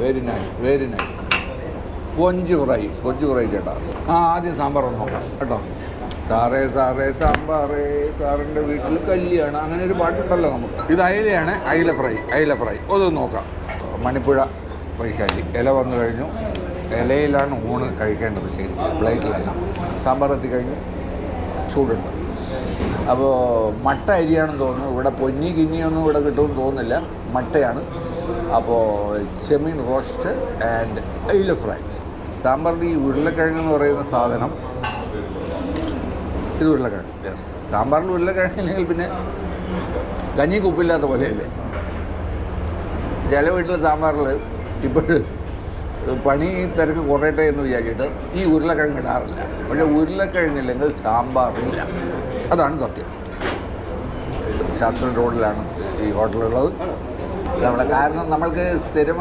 Very nice very nice കൊഞ്ച് fry കൊഞ്ച് fry ചേട്ടാ. ആ ആദ്യം സാമ്പാർ ഒന്ന് നോക്കാം കേട്ടോ. സാറേ സാറേ സാമ്പാറേ സാറിന്റെ വീട്ടിൽ കല്യാണം അങ്ങനെ ഒരു പാട്ടുണ്ടല്ലോ നമുക്ക്. ഇത് അയിലയാണ് അയില ഫ്രൈ അയില ഫ്രൈ. ഒന്ന് നോക്കാം. മണിപ്പുഴ വൈശാലി ഇല വന്നു കഴിഞ്ഞു. ഇലയിലാണ് ഊണ് കഴിക്കേണ്ടത് ശരി പ്ലേറ്റിലല്ല. സാമ്പാർ എത്തിക്കഴിഞ്ഞു ചൂടുണ്ട്. അപ്പോൾ മട്ട അരിയാണെന്ന് തോന്നുന്നു. ഇവിടെ പൊന്നി കിഞ്ഞിയൊന്നും ഇവിടെ കിട്ടുമെന്ന് തോന്നുന്നില്ല. മട്ടയാണ്. അപ്പോൾ ചെമ്മീൻ റോസ്റ്റ് ആൻഡ് അയില ഫ്രൈ. സാമ്പാറിൽ ഈ ഉരുളക്കിഴങ്ങ് എന്ന് പറയുന്ന സാധനം ഇത് ഉരുളക്കിഴങ്ങ്. യെസ് സാമ്പാറിൽ ഉരുളക്കിഴങ്ങില്ലെങ്കിൽ പിന്നെ കഞ്ഞി കുപ്പില്ലാത്ത പോലെയല്ലേ? ചില വീട്ടിലെ സാമ്പാറിൽ ഇപ്പോഴും പണി തിരക്ക് കുറയട്ടെ എന്ന് വിചാരിച്ചിട്ട് ഈ ഉരുളക്കിഴങ്ങ് ഇടാറില്ല. പക്ഷേ ഉരുളക്കിഴങ്ങില്ലെങ്കിൽ സാമ്പാറില്ല അതാണ് സത്യം. ശാസ്ത്ര റോഡിലാണ് ഈ ഹോട്ടലുള്ളത്. കാരണം നമ്മൾക്ക് സ്ഥിരമായി